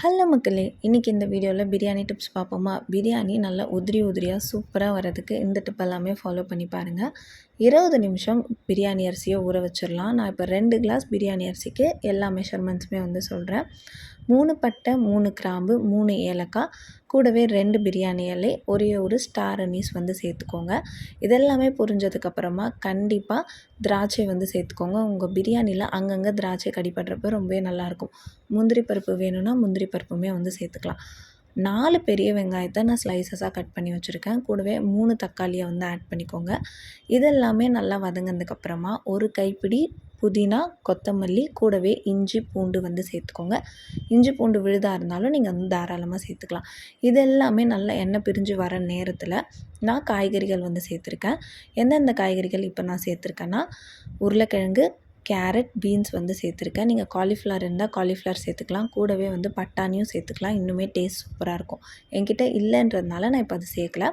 Hello மக்களே இன்றைக்கி இந்த வீடியோவில் பிரியாணி டிப்ஸ் பார்ப்போமா? பிரியாணி நல்லா உதிரி உதிரியாக சூப்பராக வரதுக்கு இந்த டிப் எல்லாமே ஃபாலோ பண்ணி பாருங்கள் இருபது நிமிஷம் பிரியாணி அரிசியை ஊற வச்சிடலாம் நான் இப்போ ரெண்டு கிளாஸ் பிரியாணி அரிசிக்கு எல்லா மெஷர்மெண்ட்ஸுமே வந்து சொல்கிறேன் மூணு பட்டை மூணு கிராம்பு மூணு ஏலக்காய் கூடவே ரெண்டு பிரியாணி இலை ஒரே ஒரு ஸ்டார் அனீஸ் வந்து சேர்த்துக்கோங்க. இதெல்லாமே புரிஞ்சதுக்கப்புறமா கண்டிப்பாக திராட்சை வந்து சேர்த்துக்கோங்க. உங்கள் பிரியாணியில் அங்கங்கே திராட்சை கடிப்படுறப்ப ரொம்பவே நல்லாயிருக்கும் முந்திரி பருப்பு வேணும்னா முந்திரி பருப்புமே வந்து சேர்த்துக்கலாம். நாலு பெரிய வெங்காயத்தை நான் ஸ்லைசஸாக கட் பண்ணி வச்சுருக்கேன். கூடவே மூணு தக்காளியை வந்து ஆட் பண்ணிக்கோங்க. இதெல்லாமே நல்லா வதங்கினதுக்கப்புறமா ஒரு கைப்பிடி புதினா கொத்தமல்லி கூடவே இஞ்சி பூண்டு வந்து சேர்த்துக்கோங்க. இஞ்சி பூண்டு விழுதாக இருந்தாலும் நீங்கள் வந்து தாராளமாக சேர்த்துக்கலாம். இது எல்லாமே நல்லா எண்ணெய் பிரிஞ்சு வர நேரத்தில் நான் காய்கறிகள் வந்து சேர்த்துருக்கேன். எந்தெந்த காய்கறிகள் இப்போ நான் சேர்த்துருக்கேன்னா உருளைக்கிழங்கு கேரட் பீன்ஸ் வந்து சேர்த்துருக்கேன். நீங்கள் காலிஃப்ளவர் இருந்தால் காலிஃப்ளவர் சேர்த்துக்கலாம். கூடவே வந்து பட்டாணியும் சேர்த்துக்கலாம். இன்னுமே டேஸ்ட் சூப்பராக இருக்கும். என்கிட்ட இல்லைன்றதுனால நான் இப்போ அது சேர்க்கல.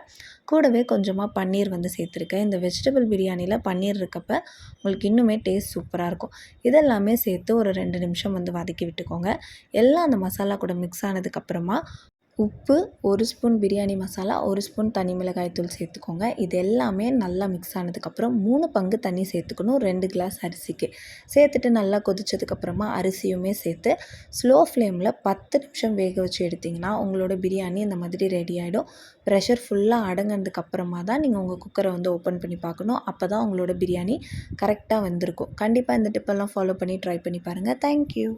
கூடவே கொஞ்சமாக பன்னீர் வந்து சேர்த்துருக்கேன். இந்த வெஜிடபிள் பிரியாணியில் பன்னீர் இருக்கப்ப உங்களுக்கு இன்னுமே டேஸ்ட் சூப்பராக இருக்கும். இதெல்லாமே சேர்த்து ஒரு ரெண்டு நிமிஷம் வந்து வதக்கி விட்டுக்கோங்க. எல்லாம் அந்த மசாலா கூட மிக்ஸ் ஆனதுக்கப்புறமா உப்பு ஒரு ஸ்பூன் பிரியாணி மசாலா ஒரு ஸ்பூன் தனி மிளகாய் தூள் சேர்த்துக்கோங்க. இது எல்லாமே நல்லா மிக்ஸ் ஆனதுக்கப்புறம் மூணு பங்கு தண்ணி சேர்த்துக்கணும் ரெண்டு கிளாஸ் அரிசிக்கு. சேர்த்துட்டு நல்லா கொதிச்சதுக்கப்புறமா அரிசியுமே சேர்த்து ஸ்லோ ஃப்ளேமில் பத்து நிமிஷம் வேக வச்சு எடுத்திங்கன்னா உங்களோட பிரியாணி இந்த மாதிரி ரெடி ஆகிடும் ப்ரெஷர் ஃபுல்லாக அடங்கினதுக்கப்புறமா தான் நீங்கள் உங்கள் குக்கரை வந்து ஓப்பன் பண்ணி பார்க்கணும். அப்போ தான் உங்களோட பிரியாணி கரெக்டாக வந்திருக்கும். கண்டிப்பாக இந்த டிப்பெல்லாம் ஃபாலோ பண்ணி ட்ரை பண்ணி பாருங்கள் தேங்க்யூ